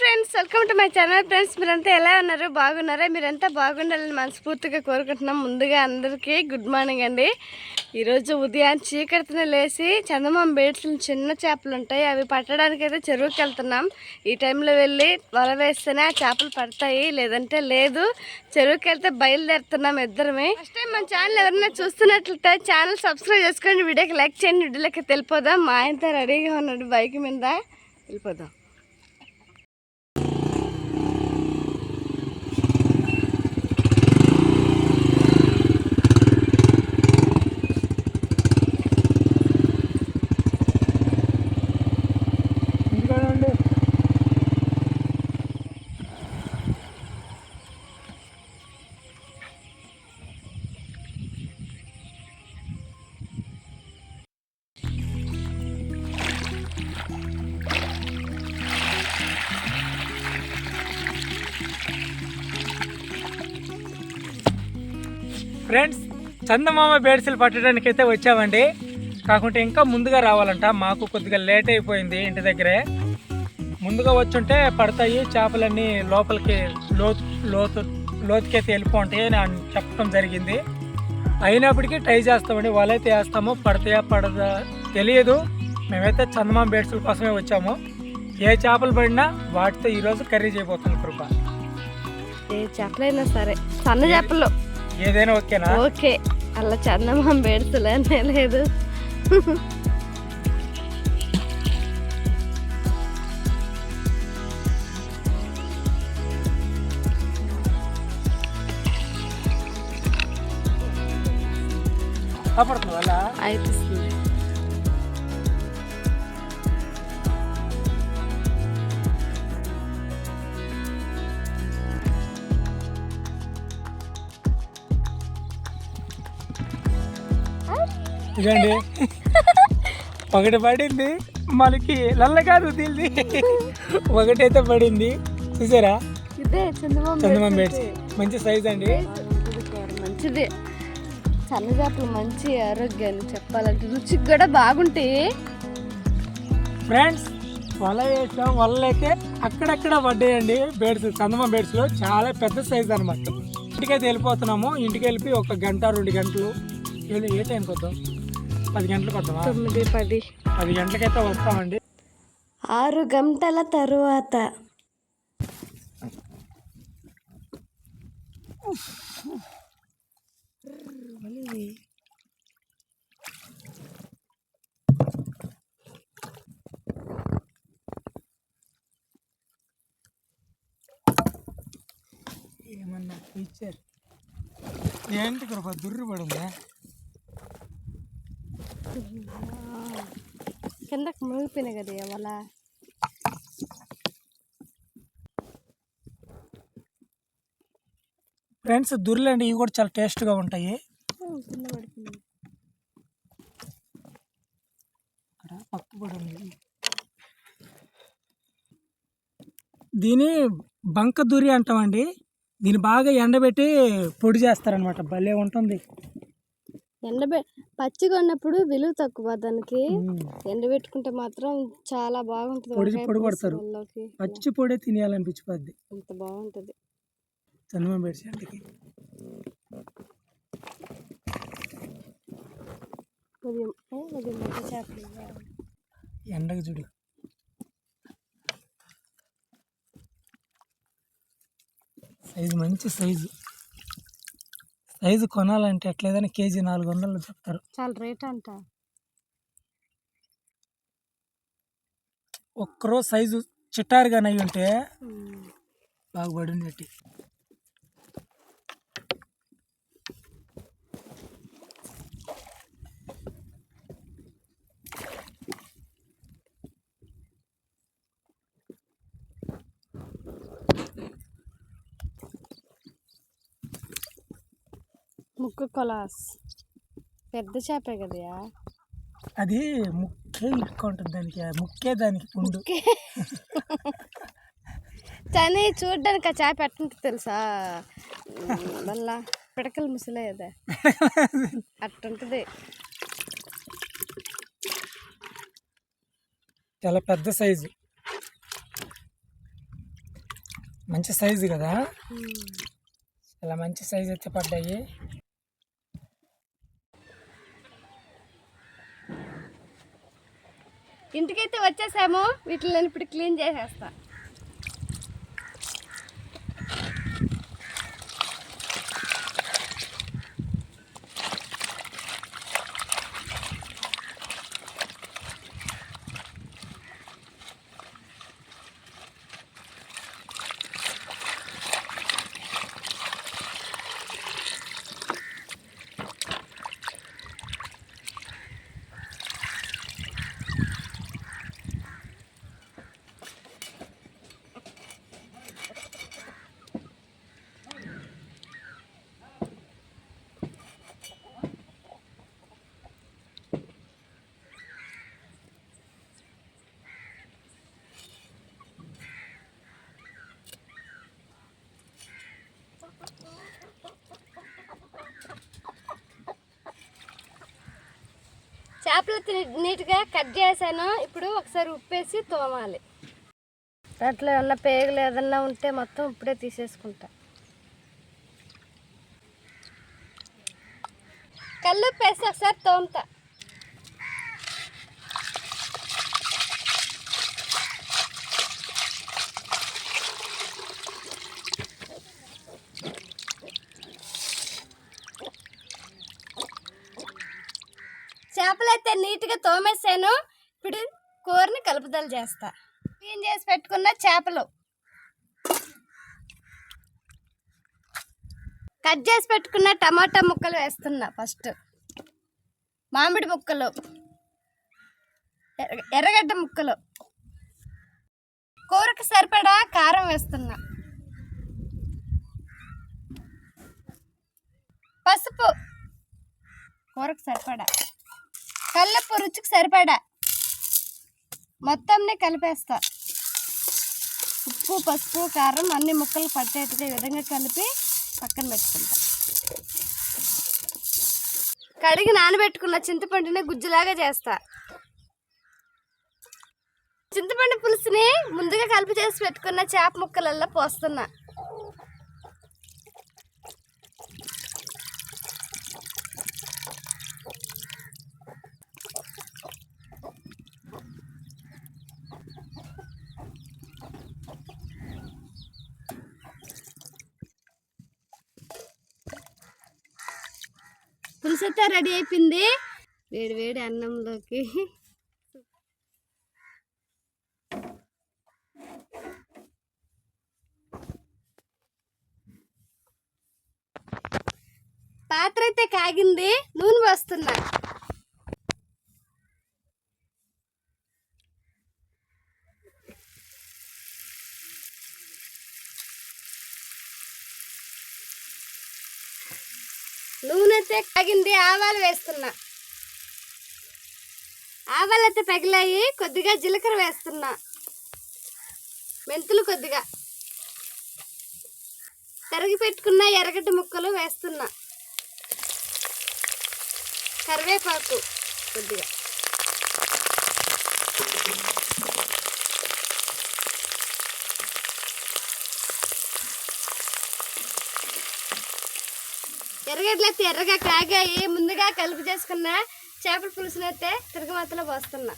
Friends welcome to my channel friends మీరంతా ఎలా ఉన్నారు? బాగున్నారా? మీరంతా బాగుండాలని మనస్ఫూర్తిగా కోరుకుంటున్నాం. ముందుగా అందరికీ గుడ్ మార్నింగ్ అండి. ఈరోజు ఉదయం చీకటిని లేచి చందమామ బేడ్చిన చిన్న చేపలు ఉంటాయి. అవి పట్టడానికి అయితే చెరువుకి వెళ్తున్నాం. ఈ టైంలో వెళ్ళి వల వేస్తేనే ఆ చేపలు పడతాయి. లేదంటే లేదు. చెరువుకి వెళ్తే బయలుదేరుతున్నాం ఇద్దరమే. ఫస్ట్ టైం మన ఛానల్ ఎవరైనా చూస్తున్నట్లయితే ఛానల్ సబ్స్క్రైబ్ చేసుకోండి వీడియోకి లైక్ చేయండి. వీడియోకి తెలిపోదాం మా ఆయనతో రెడీగా ఉన్నాడు బైక్ మీద. వెళ్ళిపోదాం. చందమామ బేడ్సలు పట్టడానికి అయితే వచ్చామండి. కాకుంటే ఇంకా ముందుగా రావాలంట. మాకు కొద్దిగా లేట్ అయిపోయింది ఇంటి దగ్గరే. ముందుగా వచ్చుంటే పడతాయి చేపలన్నీ లోపలికి లోతు లోతు లోతుకైతే వెళ్ళిపోంటాయి అని చెప్పడం జరిగింది. అయినప్పటికీ ట్రై చేస్తామండి. వాళ్ళైతే వేస్తామో పడతాయా పడదా తెలియదు. మేమైతే చందమామ బేడ్సుల కోసమే వచ్చాము. ఏ చేపలు పడినా వాటితో ఈరోజు కర్రీ చేయబోతుంది కృప. ఏ చేపలైనా సరే. సన్న చేపలు. ఏదైనా ఓకేనా? ఓకే. అలా చందమామ బేడుతులే లేదు. అయిపిస్తుంది ఇదండి ఒకటి పడింది. మనకి నల్ల కాదు వదిలింది ఒకటైతే పడింది. చూసారా? ఇదే చందమామ బేడ్స్ మంచి సైజ్ అండి. మంచిది. సన్న చేపలు మంచి ఆరోగ్యాన్ని చెప్పాలంటే రుచికి కూడా బాగుంటాయి. ఫ్రెండ్స్ వల వేసాం. వలలు అయితే అక్కడక్కడ పడ్డాయండి బేడ్స్. చందమామ బేడ్స్లో చాలా పెద్ద సైజ్ అనమాట ఇంటికైతే వెళ్ళిపోతున్నాము. ఇంటికి వెళ్ళి ఒక గంట రెండు గంటలు. ఏ టైంకి వద్దాం పది గంటలకు వద్దామా? తొమ్మిది పది. పది గంటలకైతే వస్తామండి. ఆరు గంటల తరువాత. ఏమన్నా ఫీచర్ ఏంటి కృప దుర్రు పడిందా కిందకు మునిగిపోయినాయి కదా ఇవాళ. ఫ్రెండ్స్ దుర్లు అండి ఇవి కూడా చాలా టేస్ట్గా ఉంటాయి. దీని బంక దురి అంటామండి. దీన్ని బాగా ఎండబెట్టి పొడి చేస్తారనమాట భలే ఉంటుంది. ఎండబె పచ్చిగా ఉన్నప్పుడు విలువ తక్కువ దానికి. ఎండబెట్టుకుంటే మాత్రం చాలా బాగుంటుంది పొడి పొడి కొడతారు. పచ్చి పొడే తినేయాలనిపించిపోద్ది అంత బాగుంటుంది. చందమా ఇవ్వ. ఎండకి చూడు సైజు మంచి సైజు. సైజు కొనాలంటే ఎట్లేదైనా కేజీ నాలుగు వందలు చెప్తారు. చాలా రేట్ అంట. ఒక్కరోజు సైజు చిట్టారుగా నయ్యి ఉంటే బాగా ముక్కు కొలాస్. పెద్ద చేపే కదయా? అది ముక్కే ఇరుక్కు ఉంటుంది దానికి ముక్కే దానికి పుండు. కానీ చూడడానికి ఆ చేప ఎట్టుంటుంది తెలుసా? మళ్ళా పిడకల ముసలే అదే. అట్టుంటుంది. చాలా పెద్ద సైజు. మంచి సైజు కదా? చాలా మంచి సైజు అయితే పడ్డాయి. ఇంటికైతే వచ్చేసాము. వీటిని నేను ఇప్పుడు క్లీన్ చేసేస్తాను చేపలు నీట్గా కట్ చేశాను. ఇప్పుడు ఒకసారి ఉప్పేసి తోమాలి. దాంట్లో ఏమన్నా పేగులు ఏదన్నా ఉంటే మొత్తం ఇప్పుడే తీసేసుకుంటా. కళ్ళు ఉప్పేసి ఒకసారి తోముతా చేపలు అయితే నీట్గా తోమేసాను ఇప్పుడు కూరని కలుపుదల చేస్తా. క్లీన్ చేసి పెట్టుకున్న చేపలు. కట్ చేసి పెట్టుకున్న టమాటా ముక్కలు వేస్తున్నా ఫస్ట్. మామిడి ముక్కలు. ఎర్ర- ఎర్రగడ్డ ముక్కలు. కూరకు సరిపడా కారం వేస్తున్నా. పసుపు. కూరకు సరిపడా. కల్లపు రుచికి సరిపడా. మొత్తంని కలిపేస్తా. ఉప్పు పసుపు కారం అన్ని ముక్కలు పట్టేట్టుగా ఈ విధంగా కలిపి పక్కన పెట్టుకుంటా. కడిగి నానబెట్టుకున్న చింతపండుని గుజ్జులాగా చేస్తా. చింతపండు పులుసుని ముందుగా కలిపి చేసి పెట్టుకున్న చేప ముక్కలల్లో పోస్తున్నా. పులుసు అయితే రెడీ అయిపోయింది. వేడి వేడి అన్నంలోకి. పాత్ర అయితే కాగింది. నూనె పోస్తున్నా. నూనె అయితే కాగింది ఆవాలు వేస్తున్నా. ఆవాలు అయితే పగిలాయి కొద్దిగా జీలకర్ర వేస్తున్నా. మెంతులు కొద్దిగా. తరిగి పెట్టుకున్న ఎర్రగడ్డ ముక్కలు వేస్తున్నా. కరివేపాకు కొద్దిగా. ఎర్రగడ్డలు అయితే ఎర్రగా కాగాయి. ముందుగా కలిపి చేసుకున్న చేపల పులుసుని అయితే తిరగమాతలో పోస్తున్నా.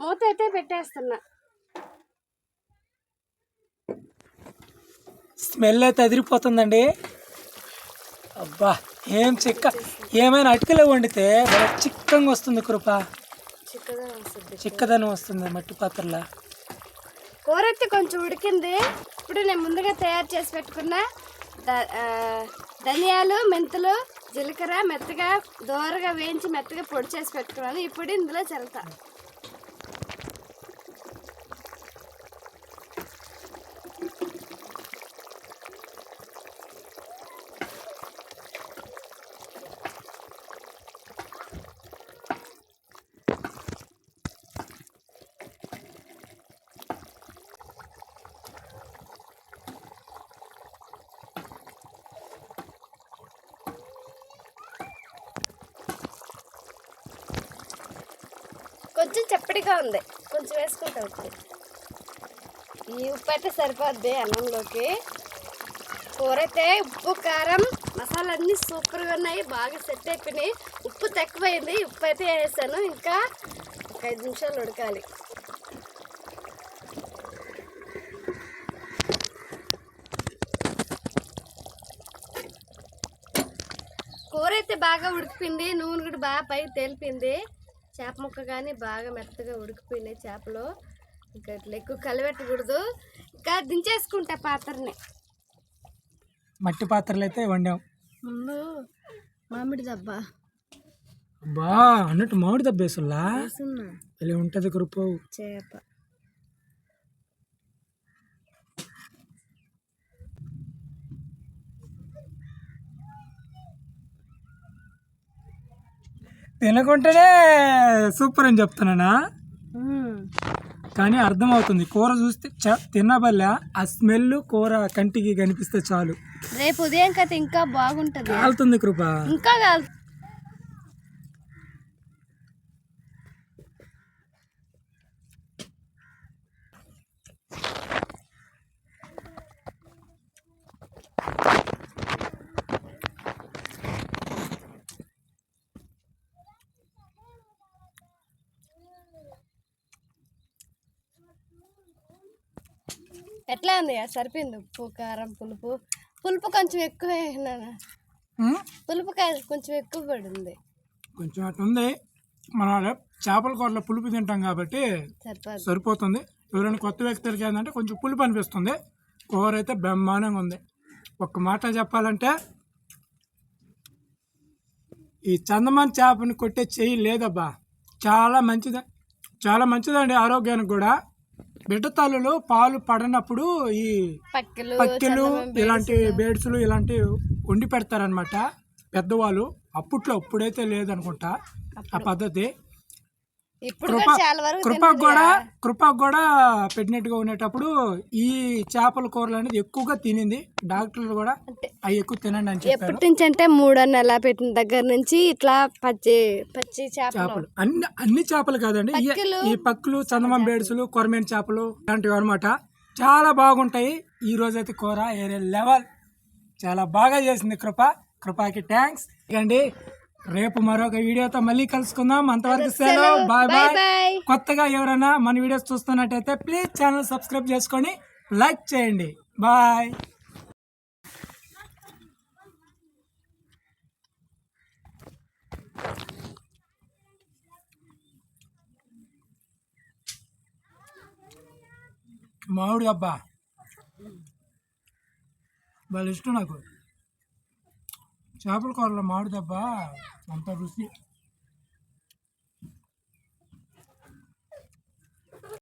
మూత అయితే పెట్టేస్తున్నా. స్మెల్ అయితే అదిరిపోతుందండి. అబ్బా ఏం చిక్క ఏమైనా అటుకలో వండితే చిక్కంగా వస్తుంది కృప. చిక్కదనం వస్తుంది మట్టి పాత్రలో. కూర అయితే కొంచెం ఉడికింది. ఇప్పుడు నేను ముందుగా తయారు చేసి పెట్టుకున్న ధనియాలు మెంతులు జీలకర్ర మెత్తగా దోరగా వేయించి మెత్తగా పొడి చేసి పెట్టుకున్నాను. ఇప్పుడు ఇందులో చల్లుతా కొంచెం చప్పటిగా ఉంది. కొంచెం వేసుకుంటా ఉప్పు ఈ ఉప్పు అయితే సరిపోద్ది అన్నంలోకి. కూర అయితే ఉప్పు కారం మసాలా అన్నీ సూపర్గా ఉన్నాయి. బాగా సెట్ అయిపోయినాయి. ఉప్పు తక్కువైంది. ఉప్పు అయితే వేసాను. ఇంకా ఒక ఐదు నిమిషాలు ఉడకాలి. కూర అయితే బాగా ఉడికింది నూనె కూడా బాగా పై తేలిపింది చేప ముక్క కానీ బాగా మెత్తగా ఉడికిపోయినాయి చేపలు. ఇంకా ఇట్లా ఎక్కువ కలిపెట్టకూడదు ఇంకా దించేసుకుంటా పాత్రని. మట్టి పాత్రలు అయితే వండాం. ముందు మామిడి దబ్బా. బా అన్నట్టు మామిడి దబ్బేసుల్లా? వేసున్నా. ఇలా ఉంటుంది కృప చేప. తినకుంటేనే సూపర్ అని చెప్తున్నానా? కానీ అర్థమవుతుంది. కూర చూస్తే తిన్నబల్లా ఆ స్మెల్ కూర కంటికి కనిపిస్తే చాలు. రేపు ఉదయం కథ ఇంకా బాగుంటది. కాలుతుంది కృప. ఇంకా కాదు ఎట్లా ఉంది? సరిపోయింది. ఉప్పు కారం పులుపు. పులుపు కొంచెం ఎక్కువ పులుపు కొంచెం ఎక్కువ పడింది. కొంచెం అట్లా ఉంది. మనం చేపల కూరలో పులుపు తింటాం కాబట్టి సరిపోతుంది. ఎవరైనా కొత్త వ్యక్తులకి ఏంటంటే కొంచెం పులుపు అనిపిస్తుంది. కూర అయితే బ్రహ్మాండంగా ఉంది. ఒక్క మాట చెప్పాలంటే ఈ చందమాన్ చేపని కొట్టే చెయ్యి లేదబ్బా. చాలా మంచిది చాలా మంచిదండి ఆరోగ్యానికి కూడా. బిడ్డ తల్లులు పాలు పడనప్పుడు ఈ పక్కలు పక్కెలు ఇలాంటి బేడ్స్లు ఇలాంటివి వండి పెడతారనమాట పెద్దవాళ్ళు అప్పట్లో ఇప్పుడైతే లేదనుకుంటా. ఆ పద్ధతి. ఇప్పుడు చాలా వరకు కృపకు కూడా కృపకు కూడా పెట్టినట్టుగా ఉండేటప్పుడు ఈ చేపల కూరలు అనేది ఎక్కువగా తినింది. డాక్టర్లు కూడా అవి ఎక్కువ తినండి అని చెప్పారు. ఎప్పటి నుంచి అంటే మూడో నెల పెట్టిన దగ్గర నుంచి ఇట్లా పచ్చి పచ్చి చేపలు. అన్ని అన్ని చేపలు కాదండి. ఈ- పక్కెలు. ఈ పక్కులు చందమం బేడ్సులు కొరమేన్ చేపలు ఇలాంటివి అనమాట చాలా బాగుంటాయి. ఈ రోజైతే కూర ఏరే లెవెల్. చాలా బాగా చేసింది కృప. కృపకి థ్యాంక్స్ అండి రేపు మరొక వీడియోతో మళ్ళీ కలుసుకుందాం. అంతవరకు సెలవు బాయ్ బాయ్ కొత్తగా ఎవరైనా మన వీడియోస్ చూస్తున్నట్టయితే ప్లీజ్ ఛానల్ సబ్స్క్రైబ్ చేసుకొని లైక్ చేయండి. బాయ్. మామిడి అబ్బా. వాళ్ళ ఇష్టం నాకు. చేపల కూరలో మామిడి దెబ్బ అంత రుచి.